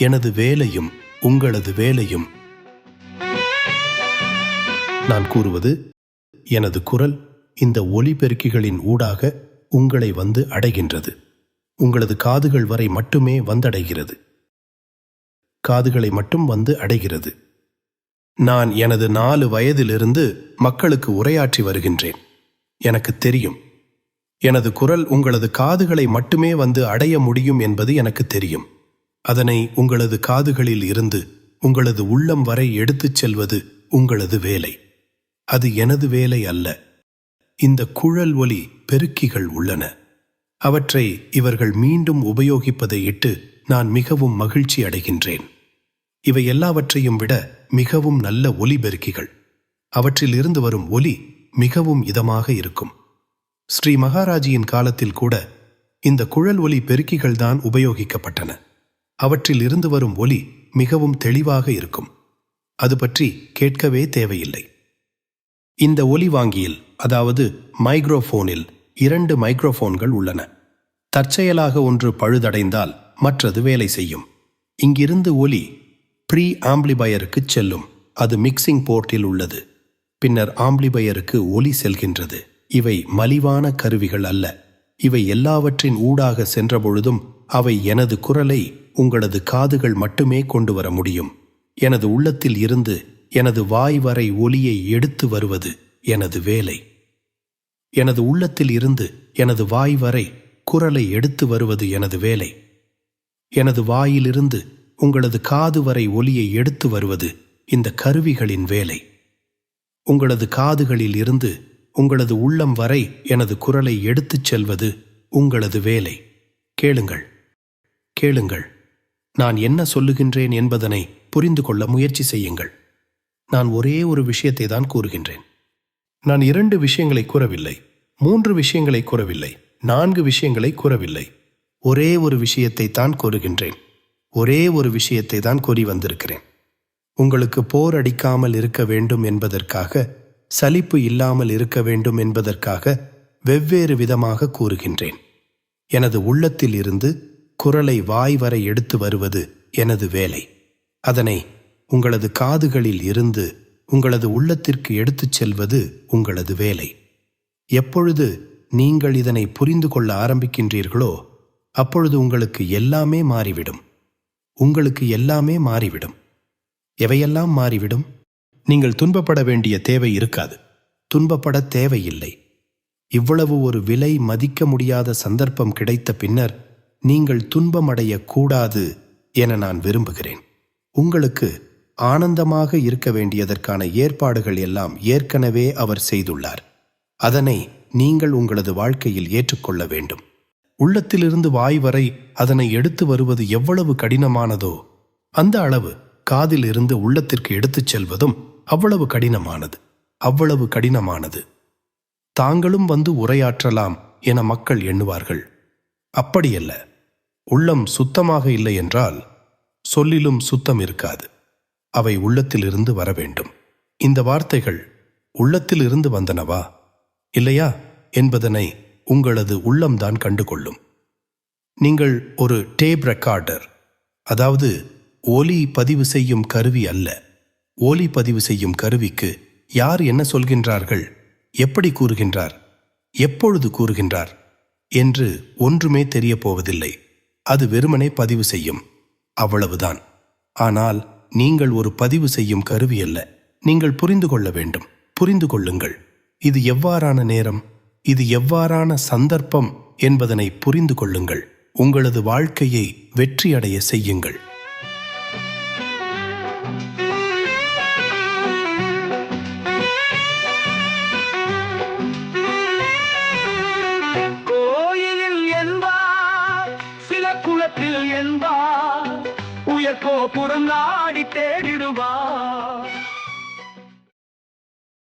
எனது வேலையும் உங்களது வேலையும். நான் கூறுவது எனது குரல் இந்த ஒலிபெருக்கிகளின் ஊடாக உங்களை வந்து அடைகின்றது. உங்களது காதுகள் வரை மட்டுமே வந்தடைகிறது. காதுகளை மட்டும் வந்து அடைகிறது. நான் எனது நாலு வயதிலிருந்து மக்களுக்கு உரையாற்றி வருகின்றேன். எனக்கு தெரியும். எனது குரல் உங்களது காதுகளை மட்டுமே வந்து அடைய முடியும் என்பது எனக்கு தெரியும். அதனை உங்களது காதுகளில் இருந்து உங்களது உள்ளம் வரை எடுத்துச் செல்வது உங்களது வேலை. அது எனது வேலை அல்ல. இந்த குழல் ஒலி பெருக்கிகள் உள்ளன. அவற்றை இவர்கள் மீண்டும் உபயோகிப்பதை இட்டு நான் மிகவும் மகிழ்ச்சி அடைகின்றேன். இவை எல்லாவற்றையும் விட மிகவும் நல்ல ஒலி பெருக்கிகள். அவற்றில் இருந்து வரும் ஒலி மிகவும் இதமாக இருக்கும். ஸ்ரீ மகாராஜியின் காலத்தில் கூட இந்த குழல் ஒலி பெருக்கிகள் தான் உபயோகிக்கப்பட்டன. அவற்றில் இருந்து வரும் ஒலி மிகவும் தெளிவாக இருக்கும். அது பற்றி கேட்கவே தேவையில்லை. இந்த ஒலி வாங்கியில் அதாவது மைக்ரோஃபோனில் இரண்டு மைக்ரோஃபோன்கள் உள்ளன. தற்செயலாக ஒன்று பழுதடைந்தால் மற்றது வேலை செய்யும். இங்கிருந்து ஒலி ப்ரீ ஆம்பிளிபயருக்கு செல்லும். அது மிக்சிங் போர்ட்டில் உள்ளது. பின்னர் ஆம்பிளிபயருக்கு ஒலி செல்கின்றது. இவை மலிவான கருவிகள் அல்ல. இவை எல்லாவற்றின் ஊடாக சென்றபொழுதும் அவை எனது குரலை உங்களது காதுகள் மட்டுமே கொண்டு வர முடியும். எனது உள்ளத்தில் இருந்து எனது வாய் வரை ஒலியை எடுத்து வருவது எனது வேலை. எனது உள்ளத்தில் இருந்து எனது வாய் வரை குரலை எடுத்து வருவது எனது வேலை. எனது வாயிலிருந்து உங்களது காது வரை ஒலியை எடுத்து வருவது இந்த கருவிகளின் வேலை. உங்களது காதுகளில் இருந்து உங்களது உள்ளம் வரை எனது குரலை எடுத்துச் செல்வது உங்களது வேலை. கேளுங்கள். கேளுங்கள். நான் என்ன சொல்லுகின்றேன் என்பதனை புரிந்து கொள்ள முயற்சி செய்யுங்கள். நான் ஒரே ஒரு விஷயத்தை தான் கூறுகின்றேன். நான் இரண்டு விஷயங்களை கூறவில்லை. மூன்று விஷயங்களை கூறவில்லை. நான்கு விஷயங்களை கூறவில்லை. ஒரே ஒரு விஷயத்தை தான் கூறுகின்றேன். ஒரே ஒரு விஷயத்தை தான் கூறி வந்திருக்கிறேன். உங்களுக்கு போர் அடிக்காமல் இருக்க வேண்டும் என்பதற்காக சலிப்பு இல்லாமல் இருக்க வேண்டும் என்பதற்காக வெவ்வேறு விதமாக கூறுகின்றேன். எனது உள்ளத்தில் இருந்து குரலை வாய் வரை எடுத்து வருவது எனது வேலை. அதனை உங்களது காதுகளில் இருந்து உங்களது உள்ளத்திற்கு எடுத்துச் செல்வது உங்களது வேலை. எப்பொழுது நீங்கள் இதனை புரிந்து கொள்ள ஆரம்பிக்கின்றீர்களோ அப்பொழுது உங்களுக்கு எல்லாமே மாறிவிடும். உங்களுக்கு எல்லாமே மாறிவிடும். எவையெல்லாம் மாறிவிடும்? நீங்கள் துன்பப்பட வேண்டிய தேவை இருக்காது. துன்பப்பட தேவையில்லை. இவ்வளவு ஒரு விலை மதிக்க முடியாத சந்தர்ப்பம் கிடைத்த பின்னர் நீங்கள் துன்பமடைய கூடாது என நான் விரும்புகிறேன். உங்களுக்கு ஆனந்தமாக இருக்க வேண்டியதற்கான ஏற்பாடுகள் எல்லாம் ஏற்கனவே அவர் செய்துள்ளார். அதனை நீங்கள் உங்களது வாழ்க்கையில் ஏற்றுக்கொள்ள வேண்டும். உள்ளத்திலிருந்து வாய் வரை அதனை எடுத்து வருவது எவ்வளவு கடினமானதோ அந்த அளவு காதில் இருந்து உள்ளத்திற்கு எடுத்துச் செல்வதும் அவ்வளவு கடினமானது அவ்வளவு கடினமானது. தாங்களும் வந்து உரையாற்றலாம் என மக்கள் எண்ணுவார்கள். அப்படியல்ல. உள்ளம் சுத்தமாக இல்லை என்றால் சொல்லிலும் சுத்தம் இருக்காது. அவை உள்ளத்திலிருந்து வர வேண்டும். இந்த வார்த்தைகள் உள்ளத்திலிருந்து வந்தனவா? இல்லையா? என்பதனை உங்களது உள்ளம்தான் கண்டுகொள்ளும். நீங்கள் ஒரு டேப் ரெக்கார்டர் அதாவது ஒலி பதிவு செய்யும் கருவி அல்ல. ஒலி பதிவு செய்யும் கருவிக்கு யார் என்ன சொல்கின்றார்கள்? எப்படி கூறுகின்றார்? எப்பொழுது கூறுகின்றார்? என்று ஒன்றுமே தெரியப் போவதில்லை. அது வெறுமனே பதிவு செய்யும். அவ்வளவுதான். ஆனால் நீங்கள் ஒரு பதிவு செய்யும் கருவி அல்ல. நீங்கள் புரிந்து கொள்ள வேண்டும். புரிந்து கொள்ளுங்கள். இது எவ்வாறான நேரம்? இது எவ்வாறான சந்தர்ப்பம் என்பதனை புரிந்து கொள்ளுங்கள். உங்களது வாழ்க்கையை வெற்றியடைய செய்யுங்கள். குளத்தில் என்பார். உயர்கோ கோபுரம் நாடி தேடிடுவார்.